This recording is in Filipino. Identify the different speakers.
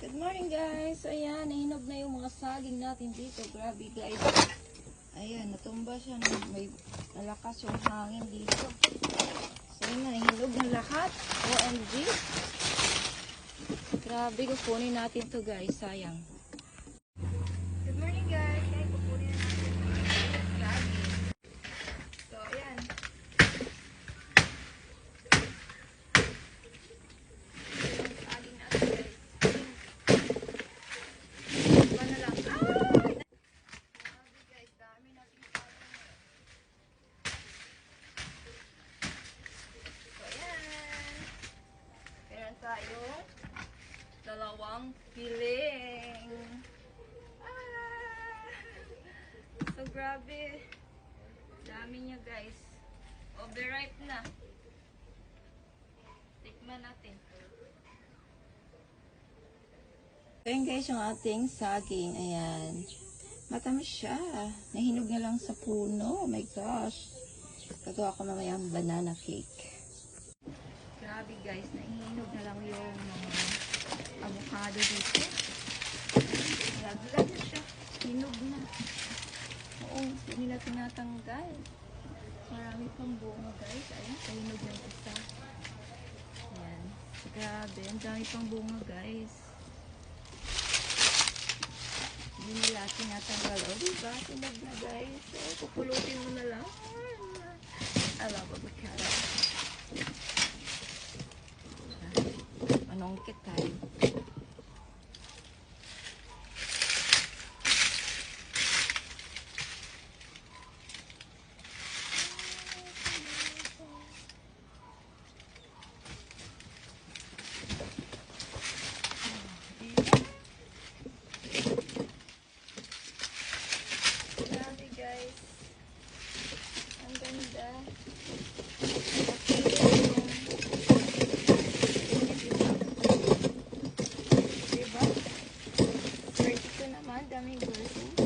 Speaker 1: Good morning guys. Ayan, nahinog na yung mga saging natin dito. Grabe guys. Ayan, natumba siya. May malakas yung hangin dito. So na, nahinog na lahat. OMG. Grabe, kukunin natin to guys. Sayang. Good morning guys. Kaya kukunin na natin yung saging. So, ayan. Ito yung saging natin guys. Iba na lang. Ah! Grabe guys, dami nating saging. So, ayan. Meron tayong dalawang piling. Ah! So, grabe. Dami niya, guys. Overripe na. Tikman natin. Ayan guys, yung ating saging. Ayan. Matamis siya. Nahinog na lang sa puno. Oh my gosh. Gagawa ko mamaya ang banana cake. Grabe guys, nahihinog na lang avocado dito. Laglag na siya. Hinog na. Oo, hindi nila tinatanggal. Marami pang bunga guys. Ayan, kahinog na isa. Ayan. Grabe, ang dami pang bunga guys. Hindi nila tinatanggal. O, diba? Hinog na guys. So, pupulutin mo na lang. I love avocado. Manungkit tayo. તમે ગર્લ્સ